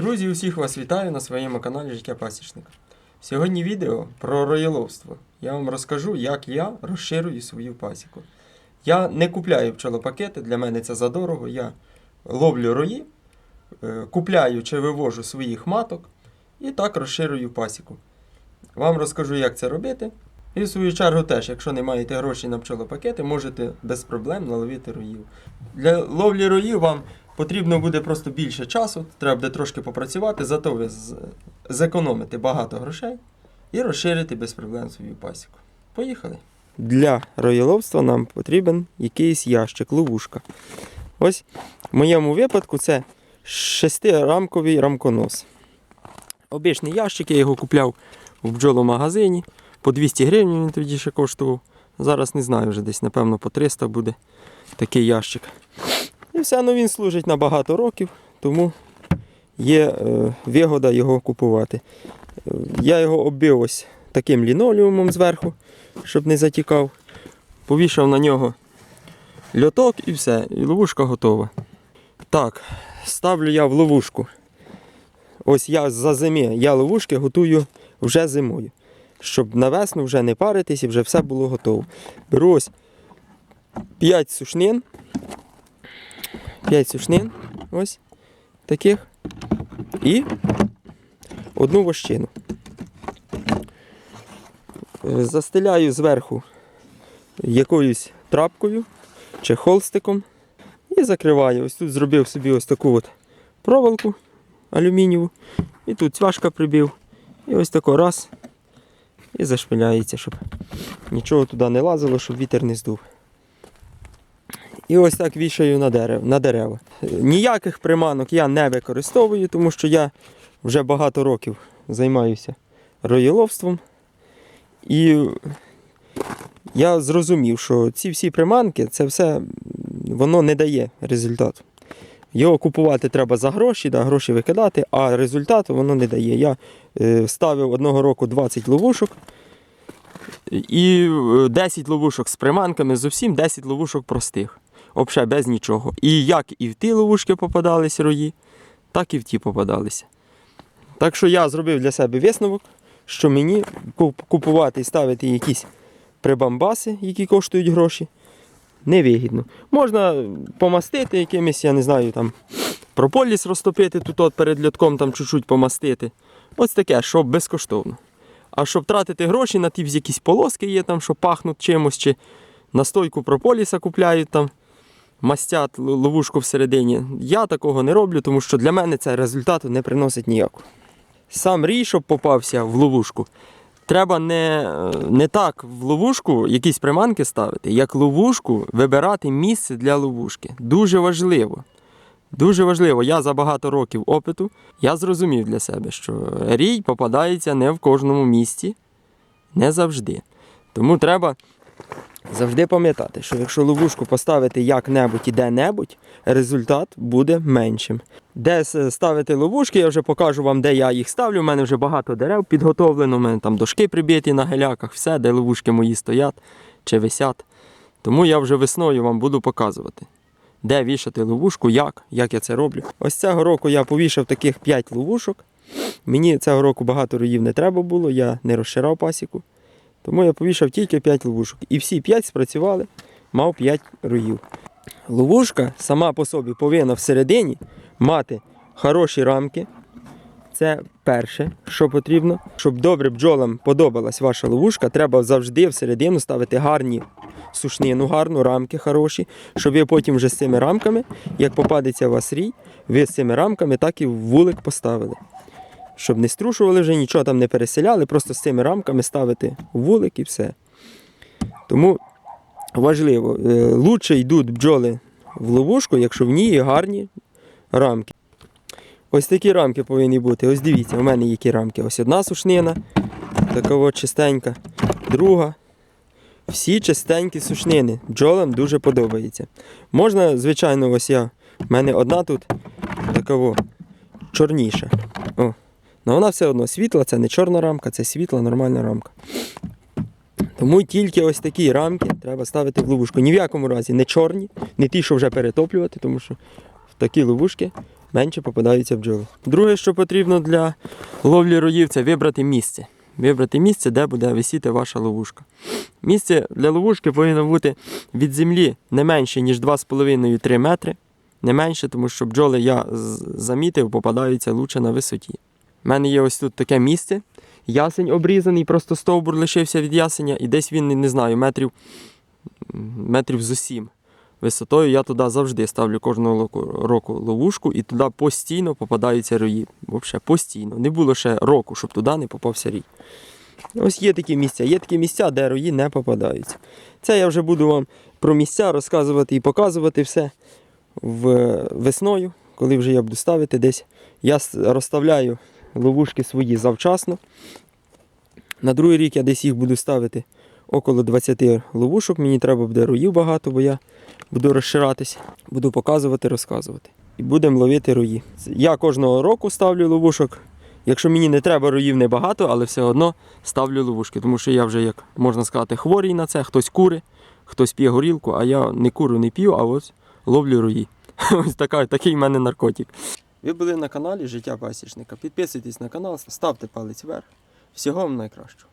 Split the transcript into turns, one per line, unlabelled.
Друзі, усіх вас вітаю на своєму каналі Життя Пасічника. Сьогодні відео про роєловство. Я вам розкажу, як я розширюю свою пасіку. Я не купляю пчолопакети, для мене це задорого. Я ловлю рої, е, купляю чи вивожу своїх маток і так розширюю пасіку. Вам розкажу, як це робити. І в свою чергу теж, якщо не маєте грошей на пчолопакети, можете без проблем наловити роїв. Для ловлі роїв вам потрібно буде просто більше часу, треба буде трошки попрацювати, зато ви зекономите багато грошей і розширите без проблем свою пасіку. Поїхали. Для роєловства нам потрібен якийсь ящик, ловушка. Ось в моєму випадку це шестирамковий рамконос. Обичний ящик, я його купляв в бджоломагазині. По 200 гривень він тоді ще коштував. Зараз не знаю, вже десь, напевно, по 300 буде такий ящик. І все, ну він служить на багато років, тому є е, вигода його купувати. Е, Я його оббив ось таким лінолеумом зверху, щоб не затікав. Повішав на нього льоток і все, і ловушка готова. Так, ставлю я в ловушку. Ось я за зими, я ловушки готую вже зимою. Щоб на весну вже не паритись і вже все було готово. Беру ось 5 сушнин. 5 сушнин. Ось таких. І одну вощину. Е, Застеляю зверху якоюсь трапкою чи холстиком і закриваю. Ось тут зробив собі ось таку от проволоку алюмінієву. І тут цвяшка прибив. І ось тако раз. І зашпиляється, щоб нічого туди не лазило, щоб вітер не здув. І ось так вішаю на дерева. На дерева. Е, Ніяких приманок я не використовую, тому що я вже багато років займаюся роєловством. І я зрозумів, що ці всі приманки, це все воно не дає результату. Його купувати треба за гроші, да, гроші викидати, а результату воно не дає. Я е, ставив одного року 20 ловушок. І е, 10 ловушок з приманками, зовсім 10 ловушок простих. Взагалі без нічого. І як і в ті ловушки попадались рої, так і в ті попадалися. Так що я зробив для себе висновок, що мені купувати і ставити якісь прибамбаси, які коштують гроші, невигідно. Можна помастити якимось, я не знаю, там прополіс розтопити тут перед льотком, там чуть-чуть помастити. Ось таке, щоб безкоштовно. А щоб тратити гроші на ті якісь полоски є, там, що пахнуть чимось, чи настойку прополіса купляють там, мастять ловушку всередині. Я такого не роблю, тому що для мене це результату не приносить ніякого. Сам рій, щоб попався в ловушку, треба не, не так в ловушку якісь приманки ставити, як ловушку вибирати місце для ловушки. Дуже важливо. Дуже важливо, я за багато років опиту я зрозумів для себе, що рій попадається не в кожному місці, не завжди. Тому треба завжди пам'ятати, що якщо ловушку поставити як-небудь і де-небудь, результат буде меншим. Де ставити ловушки, я вже покажу вам, де я їх ставлю. У мене вже багато дерев підготовлено, у мене там дошки прибиті на геляках, все, де ловушки мої стоять чи висять. Тому я вже весною вам буду показувати де вішати ловушку, як, як я це роблю. Ось цього року я повішав таких 5 ловушок. Мені цього року багато роїв не треба було, я не розширав пасіку. Тому я повішав тільки 5 ловушок. І всі 5 спрацювали, мав 5 роїв. Ловушка сама по собі повинна всередині мати хороші рамки. Це перше, що потрібно. Щоб добре бджолам подобалась ваша ловушка, треба завжди всередину ставити гарні сушнину, гарну, рамки хороші, щоб ви потім вже з цими рамками, як попадеться у вас рій, ви з цими рамками так і вулик поставили. Щоб не струшували вже, нічого там не переселяли, просто з цими рамками ставити вулик і все. Тому важливо, е, лучше йдуть бджоли в ловушку, якщо в ній гарні рамки. Ось такі рамки повинні бути. Ось дивіться, у мене які рамки. Ось одна сушнина, така от чистенька, друга. Всі чистенькі сушнини. Бджолам дуже подобається. Можна, звичайно, ось я. У мене одна тут така чорніша. О. Ну вона все одно світла, це не чорна рамка, це світла, нормальна рамка. Тому тільки ось такі рамки треба ставити в ловушку. Ні в якому разі не чорні, не ті, що вже перетоплювати, тому що в такі ловушки менше попадаються бджоли. Друге, що потрібно для ловлі роїв, це вибрати місце. Вибрати місце, де буде висіти ваша ловушка. Місце для ловушки повинно бути від землі не менше, ніж 2,5-3 метри. Не менше, тому що бджоли я замітив, попадаються лучше на висоті. У мене є ось тут таке місце. Ясень обрізаний, просто стовбур лишився від ясеня, і десь він, не знаю, метрів, метрів з сім висотою. Я туди завжди ставлю кожного року, ловушку, і туди постійно попадаються рої. Взагалі постійно. Не було ще року, щоб туди не попався рій. Ось є такі місця. Є такі місця, де рої не попадаються. Це я вже буду вам про місця розказувати і показувати все весною, коли вже я буду ставити десь. Я розставляю ловушки свої завчасно. На другий рік я десь їх буду ставити около 20 ловушок. Мені треба буде руїв багато, бо я буду розширатись, буду показувати, розказувати. І будемо ловити руї. Я кожного року ставлю ловушок. Якщо мені не треба руїв небагато, але все одно ставлю ловушки, тому що я вже, як можна сказати, хворий на це, хтось кури, хтось п'є горілку, а я не куру не п'ю, а ось ловлю руї. Ось така, такий в мене наркотик. Ви були на каналі Життя Пасічника. Підписуйтесь на канал, ставте палець вверх. Всього вам найкращого.